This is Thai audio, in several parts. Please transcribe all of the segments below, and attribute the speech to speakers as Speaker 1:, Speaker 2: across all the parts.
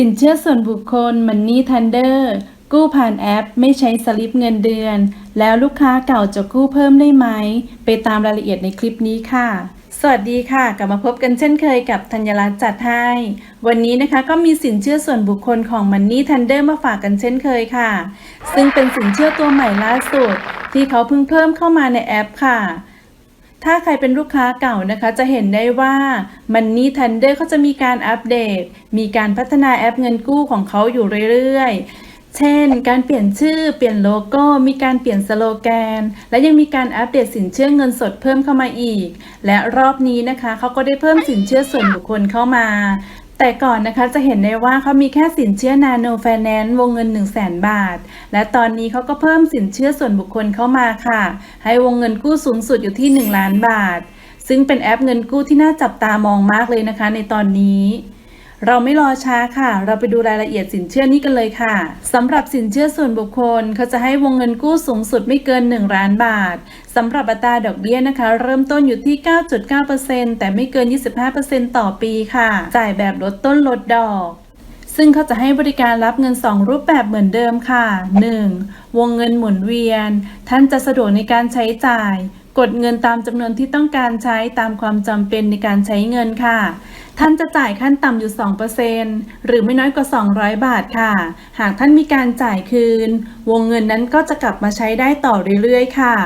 Speaker 1: สินเชื่อส่วนบุคคล Money Thunder กู้ผ่านแอปไม่ใช้สลิปเงินเดือน แล้วลูกค้าเก่าจะกู้เพิ่มได้ไหม ไปตามรายละเอียดในคลิปนี้ค่ะ สวัสดีค่ะ กลับมาพบกันเช่นเคยกับธัญรัตน์จัดให้ วันนี้นะคะก็มีสินเชื่อส่วนบุคคลของ Money Thunder มาฝากกันเช่นเคยค่ะ ซึ่งเป็นสินเชื่อตัวใหม่ล่าสุด ที่เขาเพิ่งเพิ่มเข้ามาในแอปค่ะ ถ้าใครเป็นลูกค้าเก่านะคะ จะเห็นได้ว่า Money Thunder เขาจะมีการอัปเดต มีการพัฒนาแอปเงินกู้ของเขาอยู่เรื่อยๆ เช่น การเปลี่ยนชื่อ เปลี่ยนโลโก้ มีการเปลี่ยนสโลแกน และยังมีการอัปเดตสินเชื่อเงินสดเพิ่มเข้ามาอีก และรอบนี้นะคะเขาก็ได้เพิ่มสินเชื่อส่วนบุคคลเข้ามา แต่ก่อนนะคะจะเห็นได้ว่าเขามีแค่สินเชื่อนาโนไฟแนนซ์วงเงิน 1 0 0 0 0แบาท และตอนนี้เขาก็เพิ่มสินเชื่อส่วนบุคคลเข้ามาค่ะ ให้วงเงินกู้สูงสุดอยู่ที่ 1 ล้านบาท ซึ่งเป็นแอปเงินกู้ที่น่าจับตามองมากเลยนะคะในตอนนี้ เราไม่รอช้าค่ะ เราไปดูรายละเอียดสินเชื่อนี้กันเลยค่ะสำหรับสินเชื่อส่วนบุคคล เขาจะให้วงเงินกู้สูงสุดไม่เกิน 1 ล้านบาทสำหรับอัตราดอกเบี้ยนะคะ เริ่มต้นอยู่ที่ 9.9%แต่ไม่เกิน 25%ต่อปีค่ะ จ่ายแบบลดต้นลดดอกซึ่งเขาจะให้บริการรับเงิน 2 รูปแบบเหมือนเดิมค่ะ 1. วงเงินหมุนเวียน ท่านจะสะดวกในการใช้จ่าย กดเงินตามจำนวนที่ต้องการใช้ตามความจำเป็นในการใช้เงินค่ะ ท่านจะจ่ายขั้นต่ำอยู่ 2%หรือไม่น้อยกว่า 200 บาทค่ะ หากท่านมีการจ่ายคืน วงเงินนั้นก็จะกลับมาใช้ได้ต่อเรื่อยๆ ค่ะ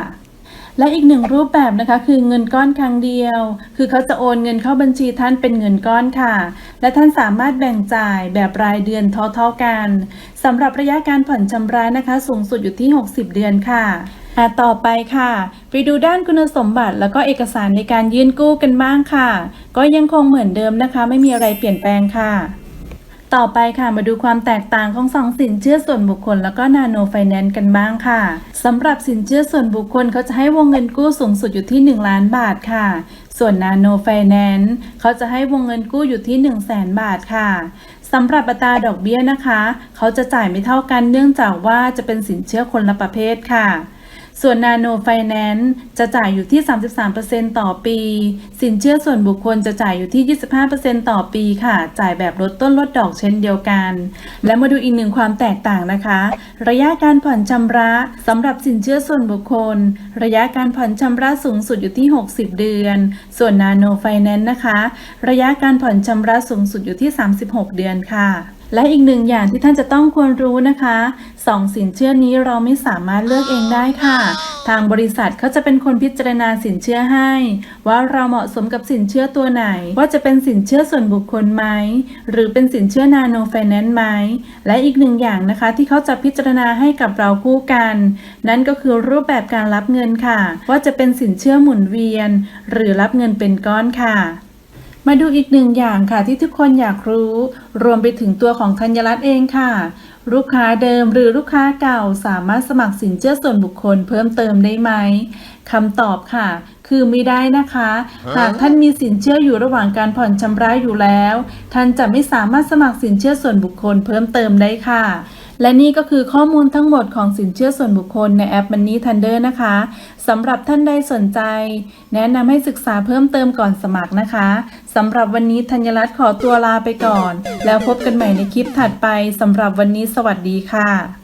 Speaker 1: และอีกหนึ่งรูปแบบนะคะคือเงินก้อนครั้งเดียว คือเขาจะโอนเงินเข้าบัญชีท่านเป็นเงินก้อนค่ะ และท่านสามารถแบ่งจ่ายแบบรายเดือนเท่าๆกันสำหรับระยะการผ่อนชำระนะคะ สูงสุดอยู่ที่ 60 เดือนค่ะอะต่อไปค่ะ ไปดูด้านคุณสมบัติแล้วก็เอกสารในการยื่นกู้กันบ้างค่ะ ก็ยังคงเหมือนเดิมนะคะ ไม่มีอะไรเปลี่ยนแปลงค่ะ ต่อไปค่ะมาดูความแตกต่างของสองสินเชื่อส่วนบุคคล แล้วก็นาโนไฟแนนซ์กันบ้างค่ะสำหรับสินเชื่อส่วนบุคคลเขาจะให้วงเงินกู้สูงสุดอยู่ที่ 1 ล้านบาทค่ะ ส่วนนาโนไฟแนนซ์เขาจะให้วงเงินกู้อยู่ที่ 1 0 0 0 0แสนบาทค่ะสำหรับอัตราดอกเบี้ยนะคะ เขาจะจ่ายไม่เท่ากันเนื่องจากว่าจะเป็นสินเชื่อคนละประเภทค่ะ ส่วนนาโนไฟแนนซ์จะจ่ายอยู่ที่ 33%ต่อปี สินเชื่อส่วนบุคคลจะจ่ายอยู่ที่ 25%ต่อปีค่ะ จ่ายแบบลดต้นลดดอกเช่นเดียวกัน และมาดูอีกหนึ่งความแตกต่างนะคะ ระยะการผ่อนชำระสำหรับสินเชื่อส่วนบุคคล ระยะการผ่อนชำระสูงสุดอยู่ที่ 60 เดือน ส่วนนาโนไฟแนนซ์นะคะ ระยะการผ่อนชำระสูงสุดอยู่ที่ 36 เดือนค่ะ และอีกหนึ่งอย่างที่ท่านจะต้องควรรู้นะคะสองสินเชื่อนี้เราไม่สามารถเลือกเองได้ค่ะ ทางบริษัทเขาจะเป็นคนพิจารณาสินเชื่อให้ ว่าเราเหมาะสมกับสินเชื่อตัวไหน ว่าจะเป็นสินเชื่อส่วนบุคคลไหมหรือเป็นสินเชื่อนาโนไฟแนนซ์ไหมและอีกหนึ่งอย่างนะคะที่เขาจะพิจารณาให้กับเราคู่กัน นั่นก็คือรูปแบบการรับเงินค่ะ ว่าจะเป็นสินเชื่อหมุนเวียน หรือรับเงินเป็นก้อนค่ะ มาดูอีกหนึ่งอย่างค่ะที่ทุกคนอยากรู้ รวมไปถึงตัวของธัญรัตน์เองค่ะ ลูกค้าเดิมหรือลูกค้าเก่าสามารถสมัครสินเชื่อส่วนบุคคลเพิ่มเติมได้ไหมคำตอบค่ะ คือไม่ได้นะคะ หากท่านมีสินเชื่ออยู่ระหว่างการผ่อนชำระอยู่แล้ว ท่านจะไม่สามารถสมัครสินเชื่อส่วนบุคคลเพิ่มเติมได้ค่ะ และนี่ก็คือข้อมูลทั้งหมดของสินเชื่อส่วนบุคคลในแอป Money Thunder นะคะสำหรับท่านใดสนใจ แนะนำให้ศึกษาเพิ่มเติมก่อนสมัครนะคะสำหรับวันนี้ธัญรัตน์ขอตัวลาไปก่อน แล้วพบกันใหม่ในคลิปถัดไปสำหรับวันนี้สวัสดีค่ะ